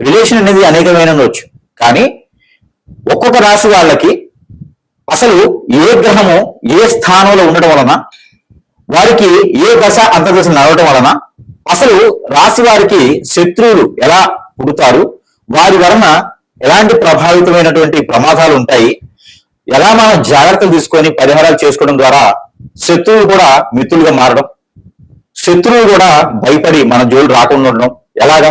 Relation అనేది అనేకమైన ఉండొచ్చు కానీ ఒక్కొక్క రాశి వాళ్ళకి అసలు ఏ గ్రహము ఏ స్థానంలో ఉండడం వలన వారికి ఏ దశ అంతర్దశ నడవడం వలన అసలు రాశి వారికి శత్రువులు ఎలా పుడతారు వారి వలన ఎలాంటి ప్రభావితమైనటువంటి ప్రమాదాలు ఉంటాయి ఎలా మనం జాగ్రత్తలు తీసుకొని పరిహారాలు చేసుకోవడం ద్వారా శత్రువులు కూడా మిత్రులుగా మారడం శత్రువులు కూడా భయపడి మన జోలు రాకుండా ఉండడం ఎలాగా?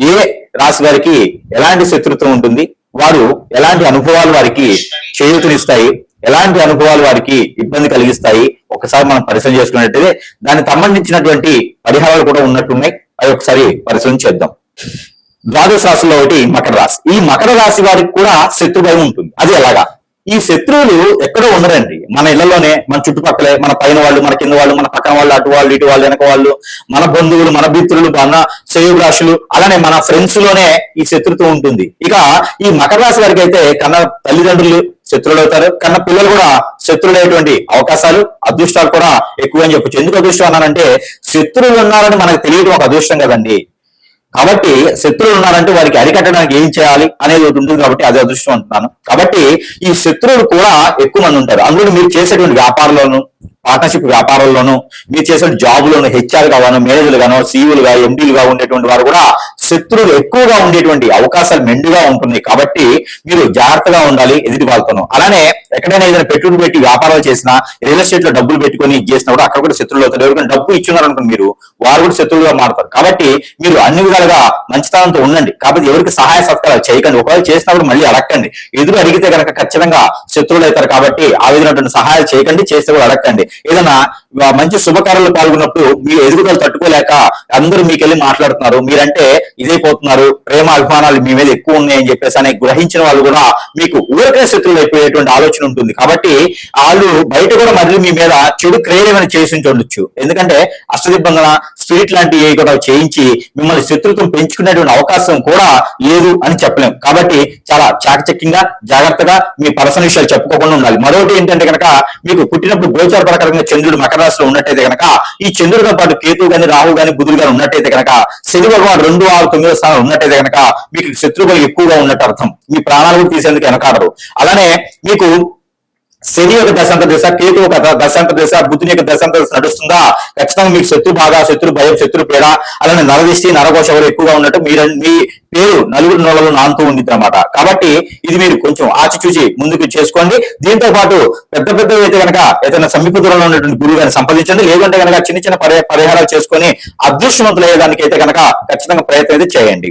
ఏ రాశి వారికి ఎలాంటి శత్రుత్వం ఉంటుంది? వారు ఎలాంటి అనుభవాలు వారికి చేయూతనిస్తాయి? ఎలాంటి అనుభవాలు వారికి ఇబ్బంది కలిగిస్తాయి? ఒకసారి మనం పరిశీలన చేసుకున్నట్టయితే దానికి సంబంధించినటువంటి పరిహారాలు కూడా ఉన్నట్టున్నాయి. అవి ఒకసారి పరిశీలన చేద్దాం. ద్వాదశ రాశిలో ఒకటి మకర రాశి. ఈ మకర రాశి వారికి కూడా శత్రుభయం ఉంటుంది. అది ఎలాగా? ఈ శత్రువులు ఎక్కడో ఉండరండి. మన ఇళ్ళలోనే మన చుట్టుపక్కలే మన పైన వాళ్ళు మన కింద వాళ్ళు మన పక్కన వాళ్ళు అటు వాళ్ళు ఇటు వాళ్ళు వెనక వాళ్ళు మన బంధువులు మన మిత్రులు మన శ్రేయోభిలాషులు అలానే మన ఫ్రెండ్స్లోనే ఈ శత్రుత్వం ఉంటుంది. ఇక ఈ మకర రాశి వారికి అయితే కన్న తల్లిదండ్రులు శత్రువులు అవుతారు. కన్న పిల్లలు కూడా శత్రులైనటువంటి అవకాశాలు అదృష్టాలు కూడా ఎక్కువ అని చెప్పచ్చు. ఎందుకు అదృష్టం అన్నానంటే శత్రువులు ఉన్నారని మనకు తెలియడం ఒక అదృష్టం కదండి. కాబట్టి శత్రువులు ఉన్నారంటే వారికి అరికట్టడానికి ఏం చేయాలి అనేది ఒకటి ఉంటుంది కాబట్టి అది అదృష్టం అంటున్నాను. కాబట్టి ఈ శత్రువులు కూడా ఎక్కువ మంది ఉంటారు. అందులో మీరు చేసేటువంటి వ్యాపారంలోనూ పార్ట్నర్షిప్ వ్యాపారాల్లోనూ మీరు చేసిన జాబ్లోను హెచ్ఆర్ గాను మేనేజర్లు గాను సీఈలుగా ఎండీలుగా ఉండేటువంటి వారు కూడా శత్రువులు ఎక్కువగా ఉండేటువంటి అవకాశాలు మెండుగా ఉంటుంది. కాబట్టి మీరు జాగ్రత్తగా ఉండాలి ఎదుటి వాళ్ళతోనూ. అలానే ఎక్కడైనా ఏదైనా పెట్టుబడి పెట్టి వ్యాపారాలు చేసినా రియల్ ఎస్టేట్లో డబ్బులు పెట్టుకొని చేసినా కూడా అక్కడ కూడా శత్రువులు అవుతారు. ఎవరికైనా డబ్బు ఇచ్చున్నారు మీరు వారు కూడా శత్రువులుగా మారుతారు. కాబట్టి మీరు అన్ని విధాలుగా మంచితనంతో ఉండండి. కాబట్టి ఎవరికి సహాయ సత్కారాలు చేయకండి. ఒకవేళ చేసినప్పుడు మళ్ళీ అడగండి ఎదురు అడిగితే కనుక ఖచ్చితంగా శత్రువులు అవుతారు కాబట్టి ఆ విధమైనటువంటి సహాయాలు చేయకండి. చేస్తే కూడా అడగండి ఏదైనా మంచి శుభకార్యాలు పాల్గొన్నప్పుడు మీరు ఎదుగుదలు తట్టుకోలేక అందరూ మీకెళ్ళి మాట్లాడుతున్నారు. మీరంటే ఇదైపోతున్నారు ప్రేమ అభిమానాలు మీ మీద ఎక్కువ ఉన్నాయని చెప్పేసి అని గ్రహించిన వాళ్ళు కూడా మీకు ఊరకే శత్రువులు అయిపోయేటువంటి ఆలోచన ఉంటుంది. కాబట్టి వాళ్ళు బయట కూడా మళ్ళీ మీ మీద చెడు క్రియలు చేసి ఉండొచ్చు. ఎందుకంటే అష్టదిబ్బందన స్పిరిట్ లాంటివి కూడా చేయించి మిమ్మల్ని శత్రుత్వం పెంచుకునేటువంటి అవకాశం కూడా లేదు అని చెప్పలేం. కాబట్టి చాలా చాకచక్యంగా జాగ్రత్తగా మీ పర్సనల్ విషయాలు చెప్పుకోకుండా ఉండాలి. మరొకటి ఏంటంటే కనుక మీకు పుట్టినప్పుడు గోచార ప్రకారంగా చంద్రుడు మకర రాశిలో ఉన్నట్టయితే కనుక ఈ చంద్రుడితో పాటు కేతు గాని రాహు గాని బుధుడు గాని ఉన్నట్టయితే కనుక శని భగవాన్ రెండు ఆరు తొమ్మిదో స్థానం ఉన్నట్టయితే కనుక మీకు శత్రువులు ఎక్కువగా ఉన్నట్టు అర్థం. మీ ప్రాణాలు కూడా తీసేందుకు వెనకాడరు. అలానే మీకు శని యొక్క దశాంత దశ కేతు ఒక దశాంత దశ బుద్ధుని యొక్క దశాంత దశ నడుస్తుందా? ఖచ్చితంగా మీకు శత్రు బాగా శత్రు భయం శత్రు పీడ అలానే నరదిష్టి నరకోశ ఎవరు ఎక్కువగా ఉన్నట్టు మీరు మీ పేరు నలుగురు నోళ్ళలో నానుతూ ఉండిద్ది అనమాట కాబట్టి ఇది మీరు కొంచెం ఆచిచూచి ముందుకు చేసుకోండి. దీంతో పాటు పెద్ద పెద్ద అయితే కనుక ఏదైనా సమీప దూరంలో ఉన్నటువంటి గురువు గారిని సంప్రదించండి. లేదంటే కనుక చిన్న చిన్న పరి పరిహారాలు చేసుకొని అదృష్టవంతులయ్యేదానికి అయితే కనుక ఖచ్చితంగా ప్రయత్నం అయితే చేయండి.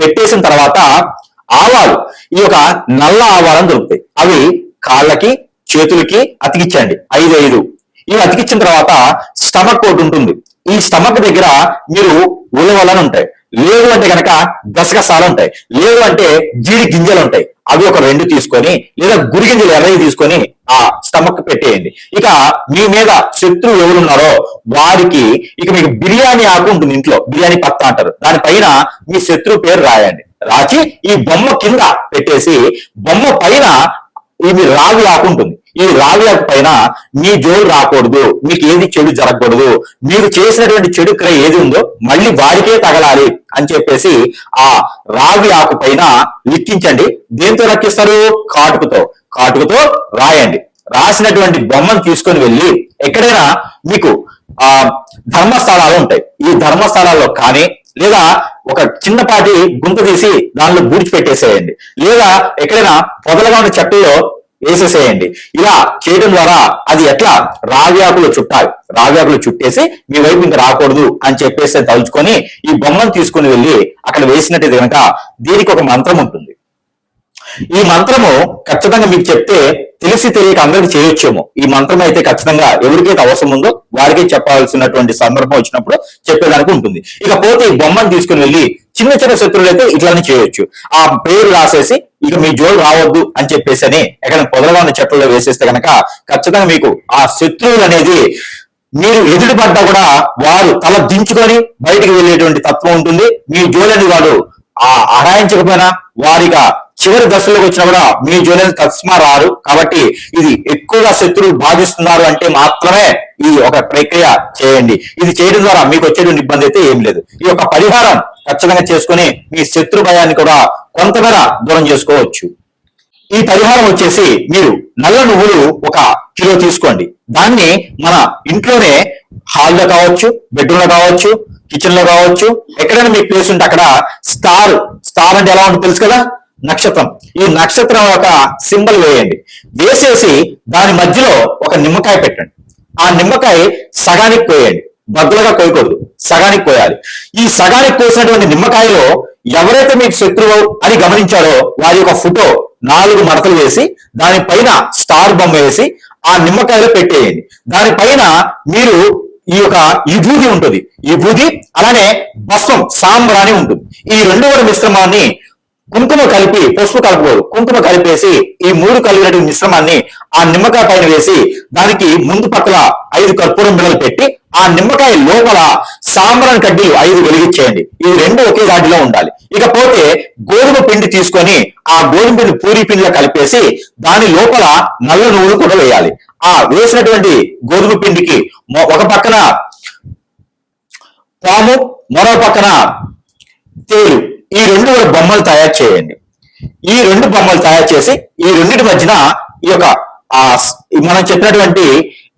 పెట్టేసిన తర్వాత ఆవాలు ఈ యొక్క నల్ల ఆవాలను దొరుకుతాయి. అవి కాళ్ళకి చేతులకి అతికించండి. ఐదు ఐదు ఇవి అతికించిన తర్వాత స్టమక్ ఒకటి ఉంటుంది. ఈ స్టమక్ దగ్గర మీరు ఉలవలని ఉంటాయి. లేవు అంటే కనుక గసగసాలు ఉంటాయి. లేవు అంటే జీడి గింజలు ఉంటాయి. అవి ఒక రెండు తీసుకొని లేదా గురి గింజలు ఎర్రవి తీసుకొని ఆ స్టమక్ పెట్టేయండి. ఇక మీ మీద శత్రువు ఎవరున్నారో వారికి ఇక మీకు బిర్యానీ ఆకు ఉంటుంది ఇంట్లో బిర్యానీ పత్తా అంటారు. దానిపైన మీ శత్రువు పేరు రాయండి. రాచి ఈ బొమ్మ కింద పెట్టేసి బొమ్మ పైన ఇది రావి ఆకు ఉంటుంది. ఈ రావి ఆకు పైన మీ జోలు రాకూడదు మీకు ఏది చెడు జరగకూడదు మీరు చేసినటువంటి చెడు క్రయ ఏది ఉందో మళ్ళీ వారికే తగలాలి అని చెప్పేసి ఆ రావి ఆకు పైన లిక్కించండి. దేంతో రక్కిస్తారు కాటుకుతో. కాటుకుతో రాయండి. రాసినటువంటి బొమ్మను తీసుకొని వెళ్ళి ఎక్కడైనా మీకు ఆ ధర్మస్థలాలు ఉంటాయి. ఈ ధర్మస్థలాల్లో కానీ లేదా ఒక చిన్నపాటి గుంత తీసి దానిలో బూడ్చి పెట్టేసేయండి లేదా ఎక్కడైనా పొదలుగా ఉన్న చెట్టులో వేసేసేయండి. ఇలా చేయడం ద్వారా అది ఎట్లా? రావ్యాకులు చుట్టాలి. రావ్యాకులు చుట్టేసి మీ వైపు ఇంకా రాకూడదు అని చెప్పేసి తలుచుకొని ఈ బొమ్మను తీసుకొని వెళ్ళి అక్కడ వేసినట్టు కనుక దీనికి ఒక మంత్రం ఉంటుంది. ఈ మంత్రము ఖచ్చితంగా మీకు చెప్తే తెలిసి తెలియక అందరికి చేయొచ్చేమో. ఈ మంత్రం అయితే ఖచ్చితంగా ఎవరికైతే అవసరం ఉందో వారికే చెప్పాల్సినటువంటి సందర్భం వచ్చినప్పుడు చెప్పేదానికి ఉంటుంది. ఇక పోతే ఈ బొమ్మను తీసుకుని వెళ్ళి చిన్న చిన్న శత్రువులు అయితే ఇట్లానే చేయొచ్చు. ఆ పేరు రాసేసి ఇక మీ జోలు రావద్దు అని చెప్పేసి అని ఎక్కడ పొదలుగా ఉన్న చెట్లలో వేసేస్తే కనుక ఖచ్చితంగా మీకు ఆ శత్రువులు అనేది మీరు ఎదుటిపడ్డా కూడా వారు తల దించుకొని బయటికి వెళ్ళేటువంటి తత్వం ఉంటుంది. మీ జోలని వాడు ఆ అరాయించకపోయినా వారిగా చివరి దశలోకి వచ్చినా కూడా మీ జోలిని తస్మా రారు. కాబట్టి ఇది ఎక్కువగా శత్రువులు బాధిస్తున్నారు అంటే మాత్రమే ఈ ఒక ప్రక్రియ చేయండి. ఇది చేయడం ద్వారా మీకు వచ్చేటువంటి ఇబ్బంది అయితే ఏం లేదు. ఈ యొక్క పరిహారం ఖచ్చితంగా చేసుకుని మీ శత్రు భయాన్ని కూడా కొంతమేర దూరం చేసుకోవచ్చు. ఈ పరిహారం వచ్చేసి మీరు నల్ల నువ్వులు ఒక కిలో తీసుకోండి. దాన్ని మన ఇంట్లోనే హాల్లో కావచ్చు బెడ్రూమ్లో కావచ్చు కిచెన్లో కావచ్చు ఎక్కడైనా మీకు ప్లేస్ ఉంటే అక్కడ స్టార్ స్టార్ అంటే ఎలా ఉంటుంది తెలుసు కదా? నక్షత్రం. ఈ నక్షత్రం ఒక సింబల్ వేయండి. వేసేసి దాని మధ్యలో ఒక నిమ్మకాయ పెట్టండి. ఆ నిమ్మకాయ సగానికి కోయండి. బద్దలుగా కోయకూడదు. సగానికి కోయాలి. ఈ సగానికి కోసినటువంటి నిమ్మకాయలో ఎవరైతే మీకు శత్రువు అని గమనించారో వారి యొక్క ఫోటో నాలుగు మడతలు వేసి దానిపైన స్టార్ బొమ్మ వేసి ఆ నిమ్మకాయలో పెట్టేయండి. దానిపైన మీరు ఈ యొక్క విభూది ఉంటుంది. విభూది అలానే భస్వం సాంబ్రాణి ఉంటుంది. ఈ రెండు కూడా మిశ్రమాన్ని కుంకుమ కలిపి పసుపు కలపకూడదు కుంకుమ కలిపేసి ఈ మూడు కలిగినటువంటి మిశ్రమాన్ని ఆ నిమ్మకాయ పైన వేసి దానికి ముందు పక్కల ఐదు కర్పూరం బిళ్ళలు పెట్టి ఆ నిమ్మకాయ లోపల సాంబ్రాన్ కడ్డీలు ఐదు వెలిగించేయండి. ఇవి రెండు ఒకే దాటిలో ఉండాలి. ఇకపోతే గోధుమ పిండి తీసుకొని ఆ గోధుమ పిండి పూరి పిండిలో కలిపేసి దాని లోపల నల్ల నువ్వులు కూడా వేయాలి. ఆ వేసినటువంటి గోధుమ పిండికి ఒక పక్కన పాము మరో పక్కన తేలు ఈ రెండు కూడా బొమ్మలు తయారు చేయండి. ఈ రెండు బొమ్మలు తయారు చేసి ఈ రెండింటి మధ్యన ఈ యొక్క ఆ మనం చెప్పినటువంటి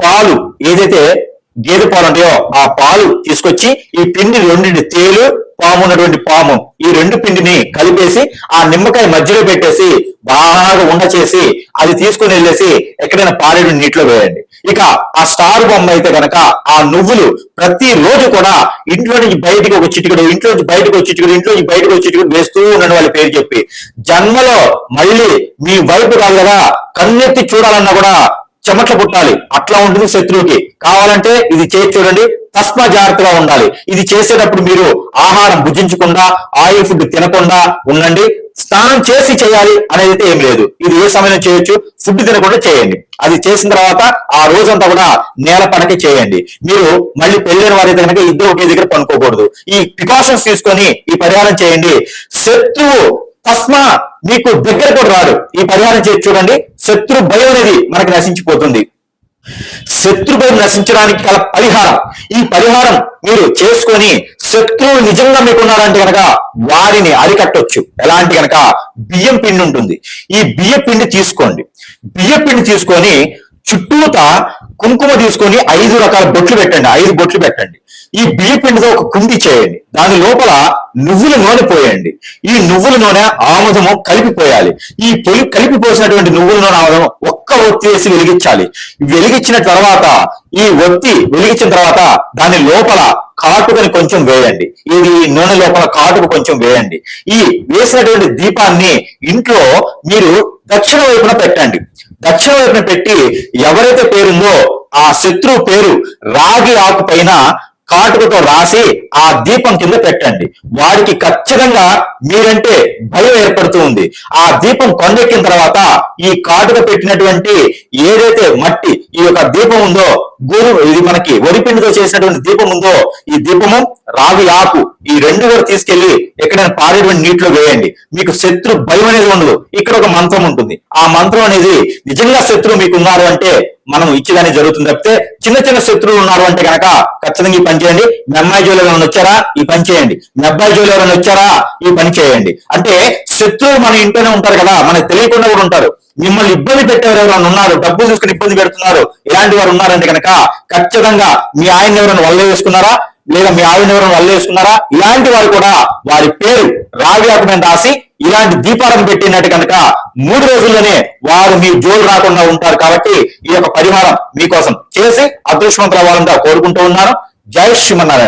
పాలు ఏదైతే గేదె పాలు ఉంటాయో ఆ పాలు తీసుకొచ్చి ఈ పిండి రెండింటి తేలు పాము ఉన్నటువంటి పాము ఈ రెండు పిండిని కలిపేసి ఆ నిమ్మకాయ మధ్యలో పెట్టేసి బాగా ఉండ చేసి అది తీసుకుని వెళ్ళేసి ఎక్కడైనా పారేడు నీటిలో వేయండి. ఇక ఆ స్టార్ బొమ్మ అయితే గనక ఆ నువ్వులు ప్రతి రోజు కూడా ఇంట్లో నుంచి బయటకు ఒక చిటికడు ఇంట్లో నుంచి బయటకు ఒక చిటికడు ఇంట్లో నుంచి బయటకు ఒక చిటికడు వేస్తూ ఉండని వాళ్ళ పేరు చెప్పి. జన్మలో మళ్ళీ మీ వైపు కాదు కదా కన్నెత్తి చూడాలన్నా కూడా చెమట్ల పుట్టాలి. అట్లా ఉంటుంది శత్రువుకి. కావాలంటే ఇది చేసి చూడండి తస్మ జాగ్రత్తగా ఉండాలి. ఇది చేసేటప్పుడు మీరు ఆహారం భుజించకుండా ఆయిల్ ఫుడ్ తినకుండా ఉండండి. స్నానం చేసి చేయాలి అనేది అయితే ఏం లేదు. ఇది ఏ సమయంలో చేయొచ్చు? ఫుడ్ తినకుండా చేయండి. అది చేసిన తర్వాత ఆ రోజంతా కూడా నేల పడక చేయండి. మీరు మళ్ళీ పెళ్ళైన వారైతే కనుక ఇద్దరు ఒకే దగ్గర పనుకోకూడదు. ఈ ప్రికాషన్స్ తీసుకొని ఈ పరిహారం చేయండి. శత్రువు తస్మా మీకు దగ్గర కూడా రాడు ఈ పరిహారం చేసి చూడండి. శత్రు భయం అనేది మనకి నశించిపోతుంది. శత్రు భయం నశించడానికి గల పరిహారం. ఈ పరిహారం మీరు చేసుకొని శత్రువు నిజంగా మీకు ఉన్నారంటే కనుక వారిని అరికట్టొచ్చు. ఎలాంటి కనుక బియ్యం పిండి ఉంటుంది. ఈ బియ్య పిండి తీసుకోండి. బియ్య పిండి తీసుకొని చుట్టూత కుంకుమ తీసుకొని ఐదు రకాల బొట్లు పెట్టండి. ఐదు బొట్లు పెట్టండి. ఈ బియ్య పిండితో ఒక కుండి చేయండి. దాని లోపల నువ్వుల నూనె పోయండి. ఈ నువ్వుల నూనె ఆముదము కలిపిపోయాలి. ఈ పొలి కలిపిపోసినటువంటి నువ్వుల నూనె ఆముదం ఒక్క ఒత్తి వేసి వెలిగించాలి. వెలిగించిన తర్వాత ఈ ఒత్తి వెలిగించిన తర్వాత దాని లోపల కాటుకని కొంచెం వేయండి. ఇది నూనె లోపల కాటుకు కొంచెం వేయండి. ఈ వేసినటువంటి దీపాన్ని ఇంట్లో మీరు దక్షిణ వైపున పెట్టండి. దక్షిణ వైపున పెట్టి ఎవరైతే పేరుందో ఆ శత్రువు పేరు రాగి ఆకు పైన కాటుకతో రాసి ఆ దీపం కింద పెట్టండి. వాడికి ఖచ్చితంగా మీరంటే భయం ఏర్పడుతూ ఉంది. ఆ దీపం కొండెక్కిన తర్వాత ఈ కాటుక పెట్టినటువంటి ఏదైతే మట్టి ఈ యొక్క దీపం ఉందో గోరు ఇది మనకి వరిపిండితో చేసినటువంటి దీపం ఉందో ఈ దీపము రావి ఆకు ఈ రెండు కూడా తీసుకెళ్ళి ఎక్కడైనా పారేటువంటి నీటిలో వేయండి. మీకు శత్రు భయం అనేది ఉండదు. ఇక్కడ ఒక మంత్రం ఉంటుంది. ఆ మంత్రం అనేది నిజంగా శత్రువు మీకు ఉన్నారు అంటే మనం ఇచ్చేదాన్ని జరుగుతుంది తప్పితే చిన్న చిన్న శత్రువులు ఉన్నారు అంటే కనుక ఖచ్చితంగా ఈ పని చేయండి. మీ అమ్మాయి జోలు ఎవరైనా వచ్చారా? ఈ పని చేయండి. మీ అబ్బాయి జోలు ఎవరైనా వచ్చారా? ఈ పని చేయండి. అంటే శత్రువులు మన ఇంట్లోనే ఉంటారు కదా మనకు తెలియకుండా కూడా ఉంటారు. మిమ్మల్ని ఇబ్బంది పెట్టేవారు ఎవరైనా ఉన్నారు? డబ్బులు తీసుకుని ఇబ్బంది పెడుతున్నారు. ఇలాంటి వారు ఉన్నారంటే కనుక ఖచ్చితంగా మీ ఆయన ఎవరైనా వల్ల వేసుకున్నారా లేదా మీ ఆవిడ ఎవరైనా వల్ల వేసుకున్నారా ఇలాంటి వారు కూడా వారి పేరు రావి మీద రాసి ఇలాంటి దీపాలను పెట్టినట్టు కనుక మూడు రోజుల్లోనే వారు మీ జోలు రాకుండా ఉంటారు కాబట్టి ఈ యొక్క పరిహారం మీకోసం చేసి అదృష్టవంతులు అవ్వాలని కోరుకుంటూ ఉన్నాను. జై శ్రీమన్నారాయణ.